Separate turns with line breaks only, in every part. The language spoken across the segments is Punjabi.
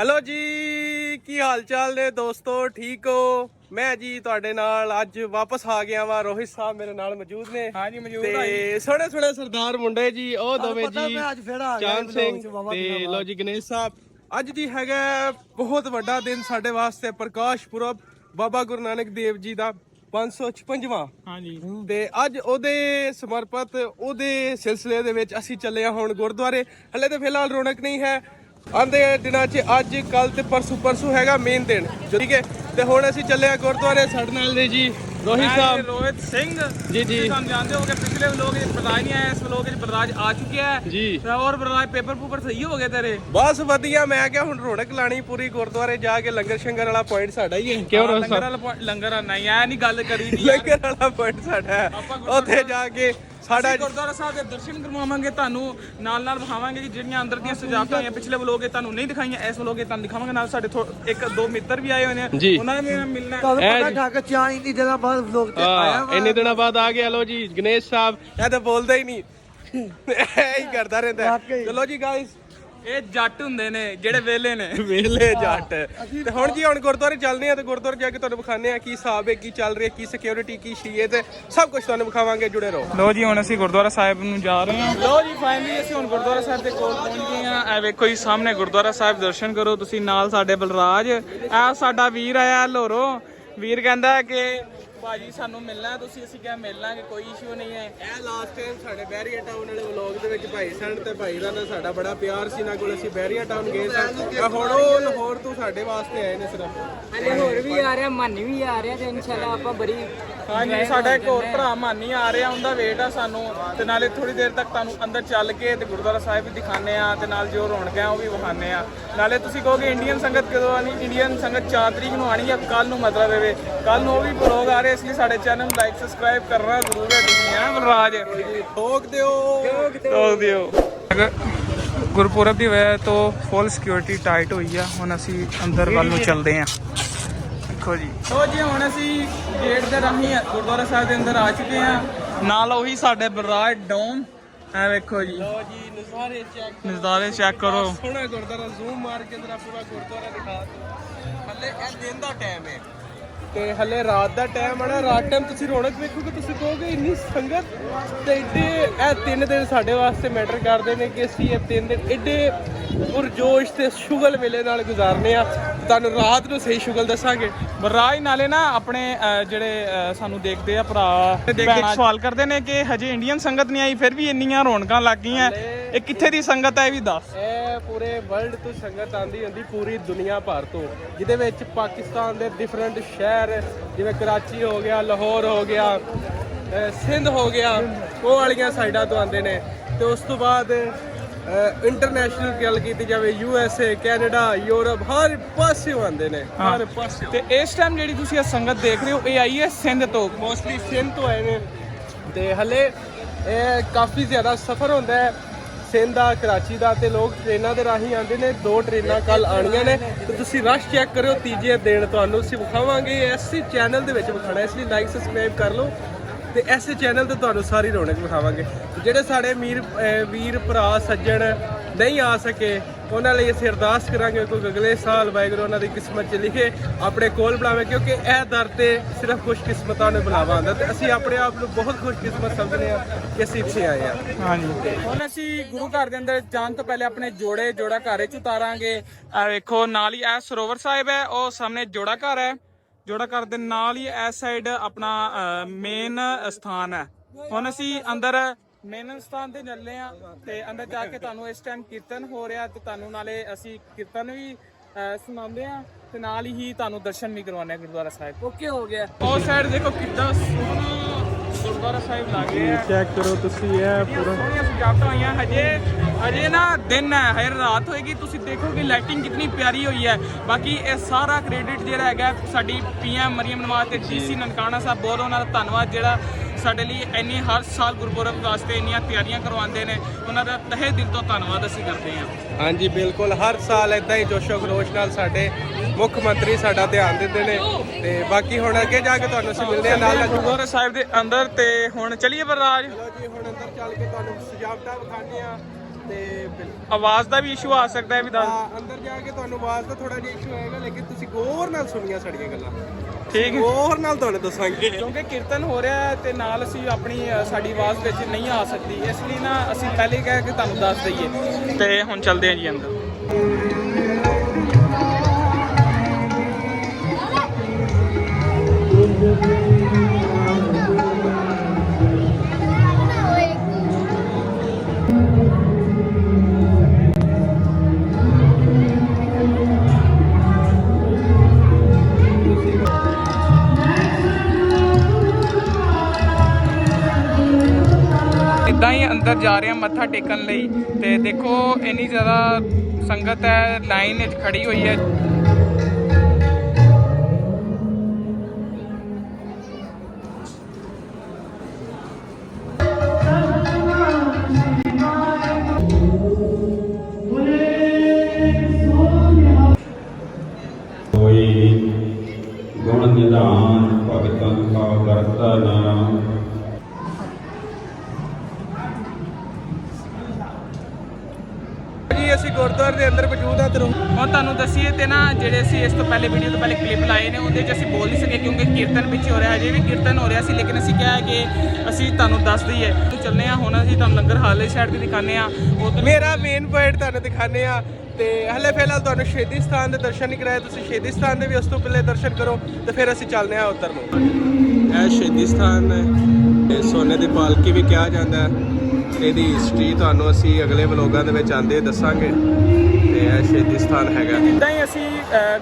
ਹੈਲੋ ਜੀ ਕੀ ਹਾਲ ਚਾਲ ਨੇ ਦੋਸਤੋ? ਠੀਕ ਹੋ? ਮੈਂ ਜੀ ਤੁਹਾਡੇ ਨਾਲ ਅੱਜ ਵਾਪਸ ਆ ਗਿਆ ਵਾਂ ਰੋਹਿਤ ਸਾਹਿਬ ਮੇਰੇ ਨਾਲ ਮੌਜੂਦ ਨੇ।
ਹਾਂਜੀ, ਮੌਜੂਦ ਆ
ਤੇ ਸੋਹਣੇ ਸੋਹਣੇ ਸਰਦਾਰ ਮੁੰਡੇ ਜੀ ਉਹ ਦੋਵੇਂ
ਪਤਾ
ਜੀ
ਮੈਂ ਅੱਜ ਫਿਰ ਆ ਗਿਆ
ਚਾਂਦ ਸਿੰਘ ਤੇ ਲੋ ਜੀ ਗਣੇਸ਼ ਸਾਹਿਬ। ਅੱਜ ਜੀ ਹੈਗਾ ਬਹੁਤ ਵੱਡਾ ਦਿਨ ਸਾਡੇ ਵਾਸਤੇ ਪ੍ਰਕਾਸ਼ ਪੁਰਬ ਬਾਬਾ ਗੁਰੂ ਨਾਨਕ ਦੇਵ ਜੀ ਦਾ 556ਵਾਂ
ਹਾਂਜੀ
ਤੇ ਅੱਜ ਉਹਦੇ ਸਮਰਪਿਤ ਉਹਦੇ ਸਿਲਸਿਲੇ ਦੇ ਵਿੱਚ ਅਸੀਂ ਚੱਲੇ ਹਾਂ ਹੁਣ ਗੁਰਦੁਆਰੇ। ਹਲੇ ਤੇ ਫਿਲਹਾਲ ਰੌਣਕ ਨਹੀਂ ਹੈ ਆਂਦੇ ਦਿਨਾਂ 'ਚ ਅੱਜ ਕੱਲ ਤੇ ਪਰਸੂ ਪਰਸੂ ਹੈਗਾ ਮੇਨ ਦਿਨ। ਠੀਕ ਹੈ? ਤੇ ਹੁਣ ਅਸੀਂ ਚੱਲੇ ਗੁਰਦੁਆਰੇ ਸਾਡੇ ਨਾਲ ਨੇ ਜੀ ਰੋਹਿਤ ਸਾਹਿਬ।
ਰੋਹਿਤ ਸਿੰਘ।
ਜੀ, ਜੀ।
ਤੁਸੀਂ ਸਾਨੂੰ ਜਾਣਦੇ ਹੋ ਕਿ ਪਿਛਲੇ ਵਲੋਗ ਵਿੱਚ ਬਰਦਾਜ ਨਹੀਂ ਆਇਆ ਇਸ ਵਲੋਗ ਵਿੱਚ ਬਰਦਾਜ ਆ ਚੁੱਕਿਆ ਹੈ।
ਜੀ।
ਤੇ ਹੋਰ ਬਰਦਾਜ ਪੇਪਰ ਪੂਪਰ ਸਹੀ ਹੋ ਗਏ ਤੇਰੇ?
ਬਸ ਵਧੀਆ ਮੈਂ ਕਿਹਾ ਹੁਣ ਰੌਣਕ ਲਾਣੀ ਪੂਰੀ ਗੁਰਦੁਆਰੇ ਜਾ ਕੇ ਲੰਗਰ ਸ਼ੰਗਰ ਵਾਲਾ ਪੁਆਇੰਟ ਸਾਡਾ ਹੀ ਹੈ। ਕਿਉਂ
ਲੰਗਰ ਵਾਲਾ ਲੰਗਰ ਆ, ਨਹੀਂ ਐ ਨਹੀਂ ਗੱਲ ਕਰੀ ਦੀ ਯਾਰ।
ਲੰਗਰ ਵਾਲਾ ਪੁਆਇੰਟ ਸਾਡਾ ਹੈ। ਉੱਥੇ ਜਾ ਕੇ ਸਾਡਾ
ਗੁਰਦੁਆਰਾ ਸਾਹਿਬ ਦੇ ਦਰਸ਼ਨ ਕਰਵਾਵਾਂਗੇ ਤੁਹਾਨੂੰ ਨਾਲ ਨਾਲ ਵਿਖਾਵਾਂਗੇ ਜੀ ਜਿਹੜੀਆਂ ਅੰਦਰ ਦੀਆਂ ਸਜਾਵਟਾਂ ਹੋਈਆਂ ਪਿਛਲੇ ਵਲੋਗ 'ਚ ਤੁਹਾਨੂੰ ਨਹੀਂ ਦਿਖਾਈਆਂ ਇਸ ਵਲੋਗ 'ਚ ਤੁਹਾਨੂੰ ਦਿਖਾਵਾਂਗੇ ਨਾਲ ਸਾਡੇ ਇੱਕ ਦੋ ਮਿੱਤਰ ਵੀ ਆਏ ਹੋਏ ਨੇ
ਜੀ।
ਉਹਨਾਂ ਨੇ ਮਿਲਣਾ
ਇਹ
ਪਤਾ। ਠੱਕ ਚਾਹ ਇੰਨੀ ਦਿਨਾਂ ਬਾਅਦ ਵਲੋਗ ਤੇ ਆਇਆ
ਹਾਂ
ਵਾ
ਇੰਨੇ ਦਿਨਾਂ ਬਾਅਦ ਆ ਗਿਆ ਲੋ ਜੀ ਗਣੇਸ਼ ਸਾਹਿਬ ਇਹ ਤਾਂ ਬੋਲਦਾ ਹੀ ਨਹੀਂ ਇਹ ਹੀ ਕਰਦਾ ਰਹਿੰਦਾ। ਚਲੋ ਜੀ ਗਾਇਸ
ਇਹ ਜੱਟ ਹੁੰਦੇ ਨੇ ਜਿਹੜੇ ਵੇਲੇ ਨੇ।
ਵੇਲੇ ਜੱਟ। ਤੇ ਹੁਣ ਜੀ ਹੁਣ ਗੁਰਦੁਆਰੇ ਚੱਲਦੇ ਆ ਤੇ ਗੁਰਦੁਆਰੇ ਜਾ ਕੇ ਤੁਹਾਨੂੰ ਵਿਖਾਣੇ ਆ ਕੀ ਹਿਸਾਬ ਹੈ ਕੀ ਚੱਲ ਰਿਹਾ ਕੀ ਸਿਕਿਉਰਿਟੀ ਕੀ ਸ਼ੀਏ ਤੇ ਸਭ ਕੁਝ ਤੁਹਾਨੂੰ ਵਿਖਾਵਾਂਗੇ ਜੁੜੇ ਰਹੋ।
ਲੋ ਜੀ ਹੁਣ ਅਸੀਂ ਗੁਰਦੁਆਰਾ ਸਾਹਿਬ ਨੂੰ ਜਾ ਰਹੇ ਹਾਂ। ਲੋ ਜੀ ਫਾਈਨਲੀ ਅਸੀਂ ਹੁਣ ਗੁਰਦੁਆਰਾ ਸਾਹਿਬ ਦੇ ਕੋਲ ਪਹੁੰਚ ਗਏ ਹਾਂ। ਇਹ ਵੇਖੋ ਜੀ ਸਾਹਮਣੇ ਗੁਰਦੁਆਰਾ ਸਾਹਿਬ ਦਰਸ਼ਨ ਕਰੋ ਤੁਸੀਂ ਨਾਲ ਸਾਡੇ ਬਲਰਾਜ। ਇਹ ਸਾਡਾ ਵੀਰ ਆਇਆ ਲੋਰੋ। ਵੀਰ ਕਹਿੰਦਾ ਕਿ ਭਾਜੀ ਸਾਨੂੰ ਮਿਲਣਾ ਤੁਸੀਂ ਅਸੀਂ ਕਿਹਾ ਮਿਲ ਲਾਂਗੇ ਕੋਈ ਇਸ਼ੂ ਨਹੀਂ ਹੈ।
ਇਹ ਲਾਸਟ ਟਾਈਮ ਸਾਡੇ ਬੈਰੀਆ ਟਾਊਨ ਵਾਲੇ ਵਲੌਗ ਦੇ ਵਿੱਚ ਭਾਈ ਸਨ ਤੇ ਭਾਈ ਦਾ ਨਾਲ ਸਾਡਾ ਬੜਾ ਪਿਆਰ ਸੀ ਨਾ ਕੋਲ ਅਸੀਂ ਬੈਰੀਆ ਟਾਊਨ ਗਏ ਸਾਂ। ਹੁਣ ਉਹ ਲਾਹੌਰ ਤੋਂ ਸਾਡੇ ਵਾਸਤੇ ਆਏ ਨੇ ਸਿਰਫ।
ਹਲੇ ਹੋਰ ਵੀ ਆ ਰਿਹਾ ਮਾਨੀ ਵੀ ਆ ਰਿਹਾ ਤੇ ਇਨਸ਼ਾਅੱਲਾ ਆਪਾਂ ਬੜੀ
ਹਾਂਜੀ ਸਾਡਾ ਇੱਕ ਹੋਰ ਭਰਾ ਮਾਨੀ ਆ ਰਿਹਾ ਉਹਦਾ ਵੇਟ ਆ ਸਾਨੂੰ। ਤੇ ਨਾਲੇ ਥੋੜੀ ਦੇਰ ਤੱਕ ਤੁਹਾਨੂੰ ਅੰਦਰ ਚੱਲ ਕੇ ਤੇ ਗੁਰਦੁਆਰਾ ਸਾਹਿਬ ਵੀ ਦਿਖਾਣੇ ਆ ਤੇ ਨਾਲ ਜੋ ਰੌਣਕਾਂ ਆ ਉਹ ਵੀ ਵਿਖਾਣੇ ਆ ਨਾਲੇ ਤੁਸੀਂ ਕਹੋਗੇ ਇੰਡੀਅਨ ਸੰਗਤ ਕਦੋਂ ਆਣੀ ਇੰਡੀਅਨ ਸੰਗਤ 4 ਤਰੀਕ ਨੂੰ ਆਣੀ ਆ ਕੱਲ ਨੂੰ ਮਤਲਬ ਇਹ ਕੱਲ ਨੂੰ ਉਹ ਵੀ ਬਲੌਗ ਆ ਰਹੇ ਇਸ ਲਈ ਸਾਡੇ ਚੈਨਲ ਨੂੰ ਲਾਈਕ ਸਬਸਕ੍ਰਾਈਬ ਕਰਨਾ ਜ਼ਰੂਰ ਹੈ ਤੁਸੀਂ ਆ ਬਲਰਾਜ।
ਠੋਕ ਦਿਓ।
ਤੋੜ ਦਿਓ। ਗੁਰਪੁਰਬ ਦੀ ਵਜ੍ਹਾ ਤੋਂ ਫੁੱਲ ਸਿਕਿਉਰਿਟੀ ਟਾਈਟ ਹੋਈ ਆ ਹੁਣ ਅਸੀਂ ਅੰਦਰ ਵੱਲ ਨੂੰ ਚੱਲਦੇ ਆ ਦੇਖੋ ਜੀ। ਸੋ ਜੀ ਹੁਣ ਅਸੀਂ ਗੇਟ ਦੇ ਰਾਹੀਂ ਗੁਰਦੁਆਰਾ ਸਾਹਿਬ ਦੇ ਅੰਦਰ ਆ ਚੁੱਕੇ ਆ ਨਾਲ ਉਹੀ ਸਾਡੇ ਬਰਾੜ ਡੋਮ। ਐ ਵੇਖੋ ਜੀ।
ਲਓ ਜੀ ਨਜ਼ਾਰੇ ਚੈੱਕ
ਨਜ਼ਾਰੇ ਚੈੱਕ ਕਰੋ।
ਸੋਹਣਾ ਗੁਰਦੁਆਰਾ ਜ਼ੂਮ ਮਾਰ ਕੇ ਜਰਾ ਪੂਰਾ ਗੁਰਦੁਆਰਾ ਦਿਖਾ ਦਿਓ। ਹੱਲੇ ਇਹ ਦਿਨ ਦਾ ਟਾਈਮ ਹੈ। ਤੇ ਹੱਲੇ ਰਾਤ ਦਾ ਟਾਈਮ ਆਣਾ ਰਾਤ ਟਾਈਮ ਤੁਸੀਂ ਰੌਣਕ ਵੇਖੋਗੇ ਤੁਸੀਂ ਕਹੋਗੇ ਇੰਨੀ ਸੰਗਤ ਤੇ ਏਡੇ ਇਹ ਤਿੰਨ ਦਿਨ ਸਾਡੇ ਵਾਸਤੇ ਮੈਟਰ ਕਰਦੇ ਨੇ ਕਿ ਅਸੀਂ ਇਹ ਤਿੰਨ ਦਿਨ ਏਡੇ ਪੁਰਜੋਸ਼ ਤੇ ਸ਼ੁਗਲ ਵੇਲੇ ਨਾਲ ਗੁਜ਼ਾਰਨੇ ਆ। ਤੁਹਾਨੂੰ ਰਾਤ ਨੂੰ ਸਹੀ ਸ਼ੁਗਲ ਦੱਸਾਂਗੇ।
ਬਰਾਜ ਨਾਲੇ ਨਾ ਆਪਣੇ ਅਹ, ਜਿਹੜੇ ਅਹ, ਸਾਨੂੰ ਦੇਖਦੇ ਆ ਭਰਾ ਦੇਖ ਦੇਖ ਸਵਾਲ ਕਰਦੇ ਨੇ ਕਿ ਹਜੇ ਇੰਡੀਅਨ ਸੰਗਤ ਨਹੀਂ ਆਈ ਫਿਰ ਵੀ ਇੰਨੀਆਂ ਰੌਣਕਾਂ ਲੱਗ ਗਈਆਂ। ਇਹ ਕਿੱਥੇ ਦੀ ਸੰਗਤ ਹੈ ਇਹ ਵੀ ਦੱਸ।
ਇਹ ਪੂਰੇ ਵਰਲਡ ਤੋਂ ਸੰਗਤ ਆਂਦੀ ਹੁੰਦੀ ਪੂਰੀ ਦੁਨੀਆ ਭਰ ਤੋਂ। ਜਿਹਦੇ ਵਿੱਚ ਪਾਕਿਸਤਾਨ ਦੇ ਡਿਫਰੈਂਟ ਸ਼ਹਿਰ ਜਿਵੇਂ ਕਰਾਚੀ ਹੋ ਗਿਆ ਲਾਹੌਰ ਹੋ ਗਿਆ ਅਹ ਸਿੰਧ ਹੋ ਗਿਆ ਉਹ ਵਾਲੀਆਂ ਸਾਈਡਾਂ ਤੋਂ ਆਉਂਦੇ ਨੇ। ਤੇ ਉਸ ਤੋਂ ਬਾਅਦ ਇੰਟਰਨੈਸ਼ਨਲ ਗੱਲ ਕੀਤੀ ਜਾਵੇ U S A Canada Europe ਹਰ ਪਾਸਿਓਂ ਆਉਂਦੇ ਨੇ ਹਰ ਪਾਸਿਓਂ।
ਤੇ ਇਸ ਟਾਈਮ ਜਿਹੜੀ ਤੁਸੀਂ ਇਹ ਸੰਗਤ ਦੇਖ ਰਹੇ ਹੋ ਇਹ ਆਈ ਹੈ ਸਿੰਧ ਤੋਂ।
ਮੋਸਟਲੀ ਸਿੰਧ ਤੋਂ ਆਏ ਨੇ। ਤੇ ਹਲੇ ਇਹ ਕਾਫੀ ਜ਼ਿਆਦਾ ਸਫ਼ਰ ਹੁੰਦਾ ਹੈ। ਸਿੰਧ ਦਾ ਕਰਾਚੀ ਦਾ ਤੇ ਲੋਕ ਟ੍ਰੇਨਾਂ ਦੇ ਰਾਹੀਂ ਆਉਂਦੇ ਨੇ, ਦੋ ਟ੍ਰੇਨਾਂ ਕੱਲ ਆਣੀਆਂ ਨੇ। ਤੇ ਤੁਸੀਂ ਰਸ਼ ਚੈੱਕ ਕਰਿਓ, ਤੀਜੇ ਦਿਨ ਤੁਹਾਨੂੰ ਅਸੀਂ ਵਿਖਾਵਾਂਗੇ। ਐਸੇ ਚੈਨਲ ਦੇ ਵਿੱਚ ਵਿਖਾਣਾ ਇਸ ਲਈ ਲਾਈਕ ਸਬਸਕ੍ਰਾਈਬ ਕਰ ਲਓ। ਤੇ ਐਸੇ ਚੈਨਲ ਤੇ ਤੁਹਾਨੂੰ ਸਾਰੀ ਰੌਣਕ ਵਿਖਾਵਾਂਗੇ। ਜਿਹੜੇ ਸਾਡੇ ਮੀਰ ਵੀਰ, ਭਰਾ, ਸੱਜਣ ਨਹੀਂ ਆ ਸਕੇ ਉਹਨਾਂ ਲਈ ਅਸੀਂ ਅਰਦਾਸ ਕਰਾਂਗੇ ਕੋਈ ਅਗਲੇ ਸਾਲ ਵਾਹਿਗੁਰੂ ਉਹਨਾਂ ਦੀ ਕਿਸਮਤ 'ਚ ਲਿਖੇ ਆਪਣੇ ਕੋਲ ਬੁਲਾਵੇ ਕਿਉਂਕਿ ਇਹ ਦਰ ਤੇ ਸਿਰਫ ਖੁਸ਼ਕਿਸਮਤਾਂ ਨੂੰ ਬੁਲਾਵਾ ਆਉਂਦਾ ਤੇ ਅਸੀਂ ਆਪਣੇ ਆਪ ਨੂੰ ਬਹੁਤ ਖੁਸ਼ਕਿਸਮਤ ਸਮਝਦੇ ਹਾਂ ਕਿ ਅਸੀਂ ਇੱਥੇ ਆਏ ਹਾਂ।
ਹਾਂਜੀ। ਹੁਣ ਅਸੀਂ ਗੁਰੂ ਘਰ ਦੇ ਅੰਦਰ ਜਾਣ ਤੋਂ ਪਹਿਲੇ ਆਪਣੇ ਜੋੜੇ ਜੋੜਾ ਘਰ ਵਿੱਚ ਉਤਾਰਾਂਗੇ। ਆ ਵੇਖੋ ਨਾਲ ਹੀ ਇਹ ਸਰੋਵਰ ਸਾਹਿਬ ਹੈ ਉਹ ਸਾਹਮਣੇ ਜੋੜਾ ਘਰ ਹੈ। ਜੋੜਾ ਘਰ ਦੇ ਨਾਲ ਹੀ ਇਸ ਸਾਈਡ ਆਪਣਾ ਮੇਨ ਸਥਾਨ ਹੈ। ਹੁਣ ਅਸੀਂ ਅੰਦਰ ਮੇਨ ਸਥਾਨ ਤੇ ਚੱਲੇ ਆ ਤੇ ਅੰਦਰ ਜਾ ਕੇ ਤੁਹਾਨੂੰ ਇਸ ਟਾਈਮ ਕੀਰਤਨ ਹੋ ਰਿਹਾ ਤੇ ਤੁਹਾਨੂੰ ਨਾਲੇ ਅਸੀਂ ਕੀਰਤਨ ਵੀ ਸੁਣਾਉਂਦੇ ਆ ਤੇ ਨਾਲ ਹੀ ਤੁਹਾਨੂੰ ਦਰਸ਼ਨ ਵੀ ਕਰਵਾਉਂਦੇ ਆ ਗੁਰਦੁਆਰਾ ਸਾਹਿਬ।
ਓਕੇ ਹੋ ਗਿਆ।
ਉਹ ਸਾਈਡ ਦੇਖੋ ਕਿੱਦਾਂ ਸੋਹਣਾ ਗੁਰਦੁਆਰਾ ਸਾਹਿਬ ਲੱਗੇ ਹੈ।
ਚੈੱਕ ਕਰੋ ਤੁਸੀਂ ਇਹ
ਪੂਰਾ। ਸੋਹਣੀਆਂ ਸਜਾਵਟਾਂ ਹੋਈਆਂ। ਹਜੇ ਹਜੇ ਨਾ ਦਿਨ ਹੈ ਹਜੇ ਰਾਤ ਹੋਏਗੀ। ਤੁਸੀਂ ਦੇਖੋਗੇ ਲਾਈਟਿੰਗ ਕਿੰਨੀ ਪਿਆਰੀ ਹੋਈ ਹੈ। ਬਾਕੀ ਇਹ ਸਾਰਾ ਕ੍ਰੈਡਿਟ ਜਿਹੜਾ ਹੈਗਾ ਸਾਡੀ ਪੀਐਮ ਮਰੀਮ ਨਵਾਜ਼ ਤੇ ਡੀਸੀ ਨਨਕਾਣਾ ਸਾਹਿਬ ਬਹੁਤ ਉਹਨਾਂ ਦਾ ਧੰਨਵਾਦ ਜਿਹੜਾ ਸਾਡੇ ਲਈ ਇੰਨੀ ਹਰ ਸਾਲ ਗੁਰਪੁਰਬ ਵਾਸਤੇ ਇੰਨੀਆਂ ਤਿਆਰੀਆਂ ਕਰਵਾਉਂਦੇ ਨੇ ਉਹਨਾਂ ਦਾ ਤਹਿ ਦਿਲ ਤੋਂ ਧੰਨਵਾਦ ਅਸੀਂ ਕਰਦੇ ਹਾਂ।
ਹਾਂਜੀ ਬਿਲਕੁਲ ਹਰ ਸਾਲ ਇਦਾਂ ਹੀ ਜੋਸ਼ੋ ਖਰੋਸ਼ ਨਾਲ ਸਾਡੇ ਮੁੱਖ ਮੰਤਰੀ ਸਾਡਾ ਧਿਆਨ ਦਿੰਦੇ ਨੇ। ਤੇ ਬਾਕੀ ਹੁਣ ਅੱਗੇ ਜਾ ਕੇ ਤੁਹਾਨੂੰ ਅਸੀਂ ਮਿਲਦੇ ਹਾਂ ਨਾਲ
ਗੁਰਦੁਆਰਾ ਸਾਹਿਬ ਦੇ ਅੰਦਰ ਤੇ ਹੁਣ ਚਲੀਏ ਬਰਰਾਜ
ਚਲੋ ਜੀ ਹੁਣ ਅੰਦਰ ਚੱਲ ਕੇ ਤੁਹਾਨੂੰ ਸਜਾਵਟਾਂ ਵਿਖਾਉਂਦੇ ਆ ਤੇ ਬਿਲ-
ਆਵਾਜ਼ ਦਾ ਵੀ ਇਸ਼ੂ ਆ ਸਕਦਾ ਹੈ ਵੀ ਦੱਸ
ਹਾਂ, ਅੰਦਰ ਜਾ ਕੇ ਤੁਹਾਨੂੰ ਆਵਾਜ਼ ਦਾ ਥੋੜਾ ਜਿਹਾ ਇਸ਼ੂ ਆਏਗਾ ਲੇਕਿਨ ਤੁਸੀਂ ਗੌਰ ਨਾਲ ਸੁਣੀਆਂ ਸਾਡੀਆਂ ਗੱਲਾਂ।
ਠੀਕ ਹੈ।
ਗੌਰ ਨਾਲ ਤੁਹਾਨੂੰ ਦੱਸਾਂਗੇ।
ਕਿਉਂਕਿ ਕੀਰਤਨ ਹੋ ਰਿਹਾ ਹੈ ਤੇ ਨਾਲ ਅਸੀਂ ਆਪਣੀ ਅ, ਸਾਡੀ ਆਵਾਜ਼ ਵਿੱਚ ਨਹੀਂ ਆ ਸਕਦੀ। ਇਸ ਲਈ ਨਾ ਅਸੀਂ ਪਹਿਲੇ ਹੀ ਕਹਿ ਕੇ ਤੁਹਾਨੂੰ ਦੱਸ ਦਈਏ। ਤੇ ਹੁਣ ਚੱਲਦੇ ਹਾਂ ਜੀ ਅੰਦਰ। ਇਦਾਂ ਅੰਦਰ ਜਾ ਰਹੇ ਹਾਂ ਮੱਥਾ ਟੇਕਣ ਲਈ। ਤੇ ਦੇਖੋ, ਇੰਨੀ ਜ਼ਿਆਦਾ ਸੰਗਤ ਹੈ ਲਾਈਨ ਵਿੱਚ ਖੜੀ ਹੋਈ ਹੈ।
ਹੋਈ ਗੁਣ ਨਿਧਾਨ, ਭਗਤਾਂ ਕਾ ਕਰਤਾ ਨਾਮ
ਜੀ ਅਸੀਂ ਗੁਰਦੁਆਰੇ ਦੇ ਅੰਦਰ ਮੌਜੂਦ ਹਾਂ ਤੇ ਰੋ-
ਹੁਣ ਤੁਹਾਨੂੰ ਦੱਸੀਏ ਤੇ ਨਾ ਜਿਹੜੇ ਅਸੀਂ ਇਸ ਤੋਂ ਪਹਿਲੇ ਵੀਡੀਓ ਤੋਂ ਪਹਿਲੇ ਕਲਿੱਪ ਲਾਏ ਨੇ ਉਹਦੇ 'ਚ ਅਸੀਂ ਬੋਲ ਨਹੀਂ ਸਕੇ ਕਿਉਂਕਿ ਕੀਰਤਨ ਵਿੱਚ ਹੋ ਰਿਹਾ ਹਜੇ ਵੀ ਕੀਰਤਨ ਹੋ ਰਿਹਾ ਸੀ ਲੇਕਿਨ ਅਸੀਂ ਕਿਹਾ ਕਿ ਅਸੀਂ ਤੁਹਾਨੂੰ ਦੱਸ ਦਈਏ। ਚੱਲਨੇ ਆ ਹੁਣ ਅਸੀਂ ਤੁਹਾਨੂੰ ਲੰਗਰ ਹਾਲ ਦੀ ਸਾਈਡ ਤੇ ਦਿਖਾਣੇ ਆ ਉਹ
ਮੇਰਾ ਮੇਨ ਪੁਆਇੰਟ ਤੁਹਾਨੂੰ ਦਿਖਾਣੇ ਆ ਤੇ ਹਲੇ ਫਿਲਹਾਲ ਤੁਹਾਨੂੰ ਸ਼ਹੀਦੀ ਸਥਾਨ ਦੇ ਦਰਸ਼ਨ ਨਹੀਂ ਕਰਾਏ ਤੁਸੀਂ ਸ਼ਹੀਦੀ ਸਥਾਨ ਦੇ ਵੀ ਉਸ ਤੋਂ ਪਹਿਲੇ ਦਰਸ਼ਨ ਕਰੋ ਤੇ ਫਿਰ ਅਸੀਂ ਚੱਲਦੇ ਆ ਉੱਧਰ ਨੂੰ ਇਹ ਸ਼ਹੀਦੀ ਸਥਾਨ ਹੈ ਇਹ ਸੋਨੇ ਦੀ ਪਾਲਕੀ ਵੀ ਕਿਹਾ ਜਾਂਦਾ ਹੈ। ਇਹਦੀ ਹਿਸਟਰੀ ਤੁਹਾਨੂੰ ਅਸੀਂ ਅਗਲੇ ਵਲੋਗਾਂ ਦੇ ਵਿੱਚ ਆਂਦੇ ਦੱਸਾਂਗੇ। ਤੇ ਇਹ ਸ਼ਹੀਦੀ ਸਥਾਨ ਹੈਗਾ।
ਇਦਾਂ ਹੀ ਅਸੀਂ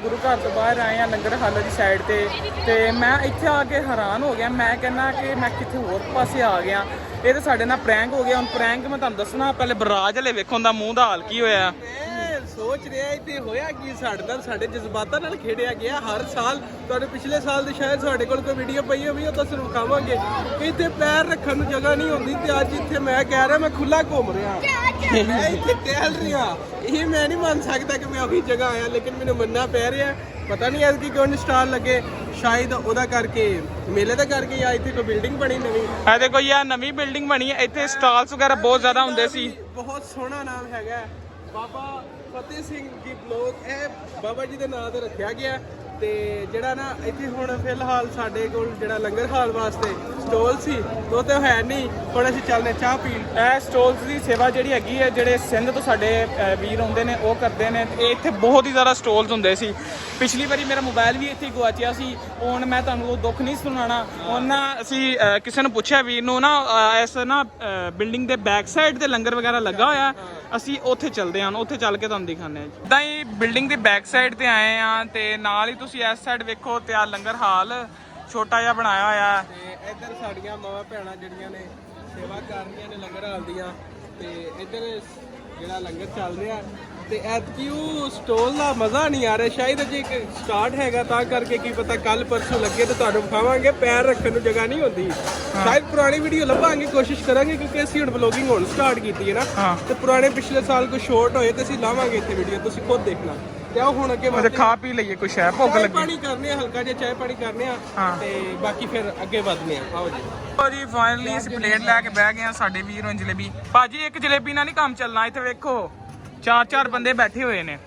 ਗੁਰੂ ਘਰ ਤੋਂ ਬਾਹਰ ਆਏ ਆ ਲੰਗਰ ਹਾਲ ਦੀ ਸਾਈਡ ਤੇ। ਤੇ ਮੈਂ ਇੱਥੇ ਆ ਕੇ ਹੈਰਾਨ ਹੋ ਗਿਆ। ਮੈਂ ਕਹਿੰਦਾ ਕਿ ਮੈਂ ਕਿੱਥੇ ਹੋਰ ਪਾਸੇ ਆ ਗਿਆ। ਇਹ ਤਾਂ ਸਾਡੇ ਨਾਲ ਪ੍ਰੈਂਕ ਹੋ ਗਿਆ। ਹੁਣ ਪ੍ਰੈਂਕ ਮੈਂ ਤੁਹਾਨੂੰ ਦੱਸਣਾ, ਪਹਿਲੇ ਬਰਾਜ ਹਲੇ ਵੇਖੋ ਦਾ ਮੂੰਹ ਦਾ ਹਾਲ ਕੀ ਹੋਇਆ।
ਸੋਚ ਰਿਹਾ ਇੱਥੇ ਹੋਇਆ ਕੀ ਸਾਡੇ ਨਾਲ ਸਾਡੇ ਜਜ਼ਬਾਤਾਂ ਨਾਲ ਖੇਡਿਆ ਗਿਆ। ਹਰ ਸਾਲ ਤੁਹਾਨੂੰ ਪਿਛਲੇ ਸਾਲ ਦੀ ਸ਼ਾਇਦ ਸਾਡੇ ਕੋਲ ਕੋਈ ਵੀਡੀਓ ਪਈ ਹੋਵੇ ਉਹ ਤਾਂ ਸਿਰਫ ਵਿਖਾਵਾਂਗੇ ਇੱਥੇ ਪੈਰ ਰੱਖਣ ਨੂੰ ਜਗ੍ਹਾ ਨਹੀਂ ਹੁੰਦੀ ਤੇ ਅੱਜ ਇੱਥੇ ਮੈਂ ਕਹਿ ਰਿਹਾ ਮੈਂ ਖੁੱਲਾ ਘੁੰਮ ਰਿਹਾ। ਮੈਂ ਇੱਥੇ ਟਹਿਲ ਰਿਹਾ। ਇਹ ਮੈਂ ਨਹੀਂ ਮੰਨ ਸਕਦਾ ਕਿ ਮੈਂ ਉਹੀ ਜਗ੍ਹਾ ਆਇਆ ਲੇਕਿਨ ਮੈਨੂੰ ਮੰਨਣਾ ਪੈ ਰਿਹਾ ਪਤਾ ਨਹੀਂ ਐਤਕੀ ਕਿਉਂ ਸਟਾਲ ਲੱਗੇ। ਸ਼ਾਇਦ ਉਹਦਾ ਕਰਕੇ ਮੇਲੇ ਦਾ ਕਰਕੇ ਜਾਂ ਇੱਥੇ ਕੋਈ ਬਿਲਡਿੰਗ ਬਣੀ ਨਵੀਂ।
ਇਹ ਦੇਖੋ ਯਾ ਨਵੀਂ ਬਿਲਡਿੰਗ ਬਣੀ ਹੈ। ਇੱਥੇ ਸਟਾਲਸ ਵਗੈਰਾ ਬਹੁਤ ਜ਼ਿਆਦਾ ਹੁੰਦੇ ਸੀ।
ਬਹੁਤ ਸੋਹਣਾ ਨਾਮ ਹੈਗਾ। ਹੈ। ਬਾਬਾ ਫਤਿਹ ਸਿੰਘ ਜੀ ਬਲੋਕ ਇਹ ਬਾਬਾ ਜੀ ਦੇ ਨਾਂ ਤੇ ਰੱਖਿਆ ਗਿਆ। ਤੇ ਜਿਹੜਾ ਨਾ ਇੱਥੇ ਹੁਣ ਫਿਲਹਾਲ ਸਾਡੇ ਕੋਲ ਜਿਹੜਾ ਲੰਗਰ ਹਾਲ ਵਾਸਤੇ ਸਟੋਲ ਸੀ ਉਹ ਤੇ ਹੈ ਨਹੀਂ, ਹੁਣ ਅਸੀਂ ਚੱਲਦੇ ਚਾਹ ਪੀਣ।
ਇਹ ਸਟੋਲਸ ਦੀ ਸੇਵਾ ਜਿਹੜੀ ਹੈਗੀ ਹੈ, ਜਿਹੜੇ ਸਿੰਧ ਤੋਂ ਸਾਡੇ ਵੀਰ ਆਉਂਦੇ ਨੇ, ਉਹ ਕਰਦੇ ਨੇ। ਇਹ ਇੱਥੇ ਬਹੁਤ ਹੀ ਜ਼ਿਆਦਾ ਸਟੋਲਸ ਹੁੰਦੇ ਸੀ। ਪਿਛਲੀ ਵਾਰੀ ਮੇਰਾ ਮੋਬਾਈਲ ਵੀ ਇੱਥੇ ਹੀ ਗੁਆਚਿਆ ਸੀ। ਹੁਣ ਮੈਂ ਤੁਹਾਨੂੰ ਉਹ ਦੁੱਖ ਨਹੀਂ ਸੁਣਾਣਾ ਉਹਨਾਂ ਅਸੀਂ ਕਿਸੇ ਨੂੰ ਪੁੱਛਿਆ ਵੀਰ ਨੂੰ ਨਾ ਇਸ ਨਾ ਬਿਲਡਿੰਗ ਦੇ ਬੈਕ ਸਾਈਡ ਤੇ ਲੰਗਰ ਵਗੈਰਾ ਲੱਗਾ ਹੋਇਆ। ਅਸੀਂ ਉੱਥੇ ਚੱਲਦੇ ਹਾਂ, ਉੱਥੇ ਚੱਲ ਕੇ ਤੁਹਾਨੂੰ ਦਿਖਾਉਂਦੇ ਹਾਂ ਇਦਾਂ ਹੀ ਬਿਲਡਿੰਗ ਦੇ ਬੈਕ ਸਾਈਡ ਤੇ ਆਏ ਆ ਤੇ ਨਾਲ ਹੀ ਤੁਸੀਂ ਇਸ ਸਾਈਡ ਵੇਖੋ ਤੇ ਆ ਲੰਗਰ ਹਾਲ ਛੋਟਾ ਜਿਹਾ ਬਣਾਇਆ ਹੋਇਆ ਹੈ।
ਤੇ ਇੱਧਰ ਸਾਡੀਆਂ ਮਾਵਾਂ ਭੈਣਾਂ ਜਿਹੜੀਆਂ ਨੇ ਸੇਵਾ ਕਰ ਰਹੀਆਂ ਨੇ ਲੰਗਰ ਹਾਲ ਦੀਆਂ ਤੇ ਇੱਧਰ ਜਿਹੜਾ ਲੰਗਰ ਚੱਲ ਰਿਹਾ ਤੇ ਐਤਕੀ ਉਹ ਸਟੋਲ ਦਾ ਮਜ਼ਾ ਨਹੀਂ ਆ ਰਿਹਾ। ਸ਼ਾਇਦ ਅਜੇ ਇੱਕ ਸਟਾਰਟ ਹੈਗਾ ਤਾਂ ਕਰਕੇ ਕੀ ਪਤਾ ਕੱਲ ਪਰਸੋਂ ਲੱਗੇ ਤੇ ਤੁਹਾਨੂੰ ਵਿਖਾਵਾਂਗੇ। ਪੈਰ ਰੱਖਣ ਨੂੰ ਜਗ੍ਹਾ ਨਹੀਂ ਹੁੰਦੀ। ਸ਼ਾਇਦ ਪੁਰਾਣੀ ਵੀਡੀਓ ਲੱਭਾਂਗੇ ਕੋਸ਼ਿਸ਼ ਕਰਾਂਗੇ ਕਿਉਂਕਿ ਅਸੀਂ ਹੁਣ ਵਲੋਗਿੰਗ ਹੁਣ ਸਟਾਰਟ ਕੀਤੀ ਹੈ ਨਾ। ਤੇ ਪੁਰਾਣੇ ਪਿਛਲੇ ਸਾਲ ਕੋਈ ਸ਼ੋਰਟ ਹੋਏ ਤੇ ਅਸੀਂ ਲਾਵਾਂਗੇ ਇੱਥੇ ਵੀਡੀਓ ਤੁਸੀਂ ਖੁਦ ਦੇਖਣਾ। ਤੇ ਆਓ ਹੁਣ ਅੱਗੇ ਵਧਦੇ
ਖਾ ਪੀ ਲਈਏ ਕੁਛ ਹੈ ਭੁੱਖ ਲੱਗੀ।
ਪਾਣੀ ਕਰਨੇ ਆ ਹਲਕਾ ਜਿਹਾ ਚਾਹ ਪਾਣੀ ਕਰਨੇ ਆ। ਤੇ ਬਾਕੀ ਫਿਰ ਅੱਗੇ ਵਧਨੇ ਆ ਆਓ ਜੀ।
ਲਓ ਜੀ ਫਾਈਨਲੀ ਅਸੀਂ ਪਲੇਟ ਲੈ ਕੇ ਬਹਿ ਗਏ ਆ ਸਾਡੇ ਵੀਰ ਹੁਣ ਜਲੇਬੀ। ਭਾਜੀ ਇੱਕ ਜਲੇਬੀ ਨਾਲ ਨਹੀਂ ਕੰਮ ਚੱਲਣਾ ਇੱਥੇ ਵੇਖੋ। ਚਾਰ ਚਾਰ ਬੰਦੇ ਬੈਠੇ ਹੋਏ ਨੇ।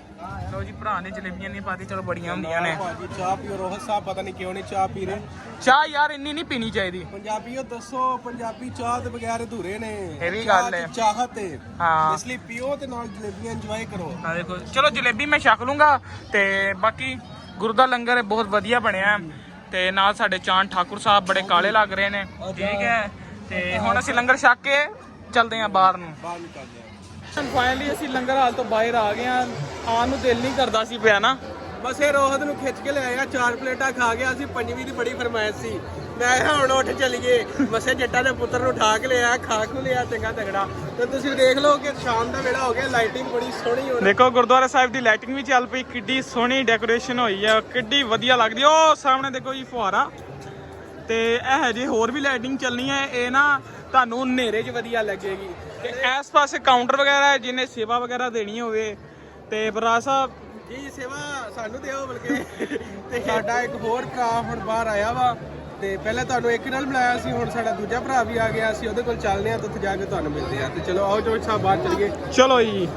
ਲਓ ਜੀ ਭਰਾ ਨੇ ਜਲੇਬੀਆਂ ਨਹੀਂ ਪਾਤੀ ਚਲੋ ਬੜੀਆਂ ਹੁੰਦੀਆਂ ਨੇ।
ਭਾਜੀ ਚਾਹ ਪੀਓ ਰੋਹਤ ਸਾਹਿਬ ਪਤਾ ਨਹੀਂ ਕਿਉਂ ਨਹੀਂ ਚਾਹ ਪੀ ਰਹੇ।
ਚਾਹ ਯਾਰ ਇੰਨੀ ਨਹੀਂ ਪੀਣੀ ਚਾਹੀਦੀ।
ਪੰਜਾਬੀਓ ਦੱਸੋ ਪੰਜਾਬੀ ਚਾਹ ਦੇ ਬਗੈਰ ਅਧੂਰੇ ਨੇ।
ਇਹ ਵੀ ਗੱਲ ਹੈ।
ਚਾਹਤ ਹੈ।
ਹਾਂ।
ਇਸ ਲਈ ਪੀਓ ਤੇ ਨਾਲ ਜਲੇਬੀਆਂ ਇੰਜੋਏ ਕਰੋ।
ਆ ਦੇਖੋ ਚਲੋ ਜਲੇਬੀ ਮੈਂ ਛਕ ਲੂੰਗਾ ਤੇ ਬਾਕੀ ਗੁਰੂ ਦਾ ਲੰਗਰ ਬਹੁਤ ਵਧੀਆ ਬਣਿਆ। ਤੇ ਨਾਲ ਸਾਡੇ ਚਾਂਦ ਠਾਕੁਰ ਸਾਹਿਬ ਬੜੇ ਕਾਲੇ ਲੱਗ ਰਹੇ ਨੇ। ਠੀਕ ਹੈ। ਤੇ ਹੁਣ ਅਸੀਂ ਲੰਗਰ ਛਕ ਕੇ ਚੱਲਦੇ ਹਾਂ ਬਾਹਰ ਨੂੰ।
ਬਾਹਰ ਨਿਕਲਦੇ ਆ
ਫਾਈਨਲੀ ਅਸੀਂ ਲੰਗਰ ਹਾਲ ਤੋਂ ਬਾਹਰ ਆ ਗਏ ਆ ਆਉਣ ਨੂੰ ਦਿਲ ਨਹੀਂ ਕਰਦਾ ਸੀ ਪਿਆ ਨਾ।
ਬਸ ਇਹ ਰੋਹਤ ਨੂੰ ਖਿੱਚ ਕੇ ਲਿਆਇਆ ਚਾਰ ਪਲੇਟਾਂ ਖਾ ਗਿਆ ਅਸੀਂ ਪੰਜਵੀਂ ਦੀ ਬੜੀ ਫਰਮਾਇਸ਼ ਸੀ। ਮੈਂ ਕਿਹਾ, ਹੁਣ ਉੱਠ ਚੱਲੀਏ। ਮਸੇ ਜੱਟਾਂ ਦੇ ਪੁੱਤਰ ਨੂੰ ਉਠਾ ਕੇ ਲਿਆ, ਖਾ ਕੇ ਲਿਆ, ਚੰਗਾ ਤਗੜਾ। ਤੇ ਤੁਸੀਂ ਦੇਖ ਲਓ ਕਿ ਸ਼ਾਮ ਦਾ ਵੇਲਾ ਹੋ ਗਿਆ ਲਾਈਟਿੰਗ ਬੜੀ ਸੋਹਣੀ ਹੋ ਰਹੀ।
ਦੇਖੋ, ਗੁਰਦੁਆਰਾ ਸਾਹਿਬ ਦੀ ਲਾਈਟਿੰਗ ਵੀ ਚੱਲ ਪਈ, ਕਿੱਡੀ ਸੋਹਣੀ ਡੈਕੋਰੇਸ਼ਨ ਹੋਈ ਆ, ਕਿੱਡੀ ਵਧੀਆ ਲੱਗਦੀ। ਉਹ ਸਾਹਮਣੇ ਦੇਖੋ ਜੀ ਫੁਹਾਰਾ। ਤੇ ਇਹ ਜੇ ਹੋਰ ਵੀ ਲਾਈਟਿੰਗ ਚੱਲਣੀ ਹੈ, ਇਹ ਨਾ ਤੁਹਾਨੂੰ ਹਨੇਰੇ 'ਚ ਵਧੀਆ ਲੱਗੇਗੀ। ਤੇ ਇਸ ਪਾਸੇ ਕਾਊਂਟਰ ਵਗੈਰਾ ਹੈ ਜਿਹਨੇ ਸੇਵਾ ਵਗੈਰਾ ਦੇਣੀ ਹੋਵੇ ਤੇ ਬਰਾ ਸਾਹਿਬ।
ਜੀ ਸੇਵਾ ਸਾਨੂੰ ਦਿਓ ਬਲਕਿ ਤੇ ਸਾਡਾ ਇੱਕ ਹੋਰ ਭਰਾ ਹੁਣ ਬਾਹਰ ਆਇਆ ਵਾ ਤੇ ਪਹਿਲਾਂ ਤੁਹਾਨੂੰ ਇੱਕ ਨਾਲ ਮਿਲਾਇਆ ਸੀ ਹੁਣ ਸਾਡਾ ਦੂਜਾ ਭਰਾ ਵੀ ਆ ਗਿਆ ਅਸੀਂ ਉਹਦੇ ਕੋਲ ਚੱਲਦੇ ਆ ਤੇ ਉੱਥੇ ਜਾ ਕੇ ਤੁਹਾਨੂੰ ਮਿਲਦੇ ਆ ਤੇ ਚਲੋ ਆਓ ਜੋਸ਼ ਸਾਹਿਬ ਬਾਹਰ ਚਲੀਏ।
ਚਲੋ ਜੀ।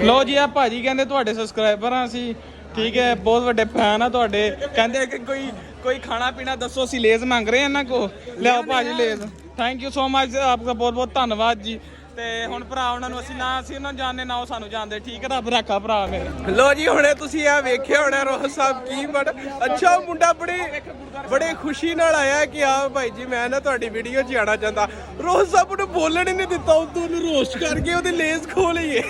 ਲੋ ਜੀ ਆ ਭਾਜੀ ਕਹਿੰਦੇ ਤੁਹਾਡੇ ਸਬਸਕ੍ਰਾਈਬਰ ਆ ਅਸੀਂ। ਠੀਕ ਹੈ ਬਹੁਤ ਵੱਡੇ ਫੈਨ ਆ ਤੁਹਾਡੇ। ਕਹਿੰਦੇ ਕਿ ਕੋਈ ਕੋਈ ਖਾਣਾ ਪੀਣਾ ਦੱਸੋ ਅਸੀਂ ਲੇਜ਼ ਮੰਗ ਰਹੇ ਆ ਇਹਨਾਂ ਕੋ ਲਿਆਓ ਭਾਜੀ ਲੇਜ਼। ਥੈਂਕ ਯੂ ਸੋ ਮਚ ਆਪਕਾ ਬਹੁਤ ਬਹੁਤ ਧੰਨਵਾਦ ਜੀ। ਤੇ ਹੁਣ ਭਰਾ ਉਹਨਾਂ ਨੂੰ ਅਸੀਂ ਨਾ ਅਸੀਂ ਉਹਨਾਂ ਨੂੰ ਜਾਣਦੇ ਨਾ ਉਹ ਸਾਨੂੰ ਜਾਣਦੇ। ਠੀਕ ਹੈ ਰੱਬ ਰੱਖਾ ਭਰਾ ਮੇਰੇ।
ਲੋ ਜੀ ਹੁਣੇ ਤੁਸੀਂ ਆ ਵੇਖਿਆ ਹੋਣਾ ਰੋਹ ਸਾਹਿਬ ਕੀ ਬੜ ਅੱਛਾ ਮੁੰਡਾ ਬੜੀ ਬੜੇ ਖੁਸ਼ੀ ਨਾਲ ਆਇਆ ਕਿ ਆ ਭਾਈ ਜੀ ਮੈਂ ਨਾ ਤੁਹਾਡੀ ਵੀਡੀਓ 'ਚ ਆਣਾ ਚਾਹੁੰਦਾ। ਰੋਹ ਸਾਹਿਬ ਨੂੰ ਬੋਲਣ ਹੀ ਨਹੀਂ ਦਿੱਤਾ ਉਦੋਂ ਉਹਨੂੰ ਰੋਸਟ ਕਰਕੇ ਉਹਦੇ ਲੇਜ਼ ਖੋ ਲਈਏ।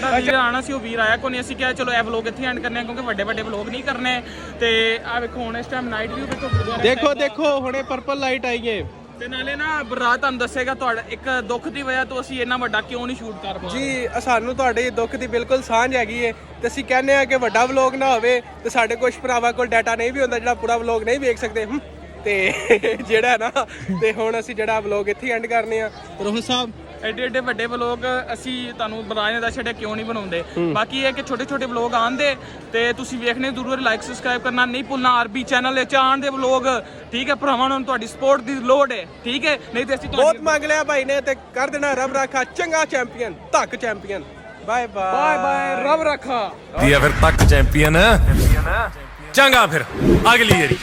ਸਾਡਾ ਵੀਰ ਆਣਾ ਸੀ ਉਹ ਵੀਰ ਆਇਆ ਕੋਈ ਨਹੀਂ ਅਸੀਂ ਕਿਹਾ ਚਲੋ ਇਹ ਵਲੋਗ ਇੱਥੇ ਐਂਡ ਕਰਨੇ ਆ ਕਿਉਂਕਿ ਵੱਡੇ ਵੱਡੇ ਵਲੋਗ ਨਹੀਂ ਕਰਨੇ। ਤੇ ਆ ਵੇਖੋ ਹੁਣ ਇਸ ਟਾਈਮ ਨਾਈਟ ਵਿਊ ਵੇਖੋ ਗੁਰਦੁਆਰਾ
ਦੇਖੋ ਦੇਖੋ ਹੁਣੇ ਪਰਪਲ ਲਾਈਟ ਆਈ ਏ।
ਤੇ ਨਾਲੇ ਨਾ ਬਰਾਤ ਤੁਹਾਨੂੰ ਦੱਸੇਗਾ ਤੁਹਾਡਾ ਇੱਕ ਦੁੱਖ ਦੀ ਵਜ੍ਹਾ ਤੋਂ ਅਸੀਂ ਇੰਨਾ ਵੱਡਾ ਕਿਉਂ ਨਹੀਂ ਸ਼ੂਟ ਕਰ ਪਾ ਰਹੇ
ਜੀ ਸਾਨੂੰ ਤੁਹਾਡੇ ਦੁੱਖ ਦੀ ਬਿਲਕੁਲ ਸਾਂਝ ਹੈਗੀ ਏ। ਤੇ ਅਸੀਂ ਕਹਿੰਦੇ ਆ ਕਿ ਵੱਡਾ ਵਲੌਗ ਨਾ ਹੋਵੇ ਤੇ ਸਾਡੇ ਕੁਝ ਭਰਾਵਾਂ ਕੋਲ ਡਾਟਾ ਨਹੀਂ ਵੀ ਹੁੰਦਾ ਜਿਹੜਾ ਪੂਰਾ ਵਲੌਗ ਨਹੀਂ ਵੇਖ ਸਕਦੇ। ਹਮ, ਤੇ ਜਿਹੜਾ ਹੈ ਨਾ ਤੇ ਹੁਣ ਅਸੀਂ ਜਿਹੜਾ ਵਲੌਗ ਇੱਥੇ ਐਂਡ ਕਰਨੇ ਆ। ਰੋਹਨ ਸਾਹਿਬ
ਐਡੇ ਐਡੇ ਵੱਡੇ ਵਲੋਗ ਅਸੀਂ ਤੁਹਾਨੂੰ ਬਰਾਏ ਦਾ ਛੱਡਿਆ ਕਿਉਂ ਨਹੀਂ ਬਣਾਉਂਦੇ? ਬਾਕੀ ਇਹ ਕਿ ਛੋਟੇ ਛੋਟੇ ਵਲੋਗ ਆਉਂਦੇ ਤੇ ਤੁਸੀਂ ਵੇਖਣੇ ਜ਼ਰੂਰ ਲਾਈਕ ਸਬਸਕ੍ਰਾਈਬ ਕਰਨਾ ਨਹੀਂ ਭੁੱਲਣਾ ਆਰਬੀ ਚੈਨਲ ਵਿੱਚ ਆਉਣ ਦੇ ਵਲੋਗ। ਠੀਕ ਹੈ ਭਰਾਵਾਂ ਨੂੰ ਤੁਹਾਡੀ ਸਪੋਰਟ ਦੀ ਲੋੜ ਹੈ। ਠੀਕ ਹੈ? ਨਹੀਂ ਤੇ ਅਸੀਂ
ਬਹੁਤ ਮੰਗ ਲਿਆ ਭਾਈ ਨੇ ਤੇ ਕਰ ਦੇਣਾ ਰੱਬ ਰਾਖਾ ਚੰਗਾ ਚੈਂਪੀਅਨ ਧੱਕ champion bye bye
bye bye ਰੱਬ ਰੱਖਾ।
ਦੀ ਆ ਫਿਰ ਤੱਕ ਚੈਂਪੀਅਨ ਚੰਗਾ ਫਿਰ ਅਗਲੀ ਵਾਰੀ।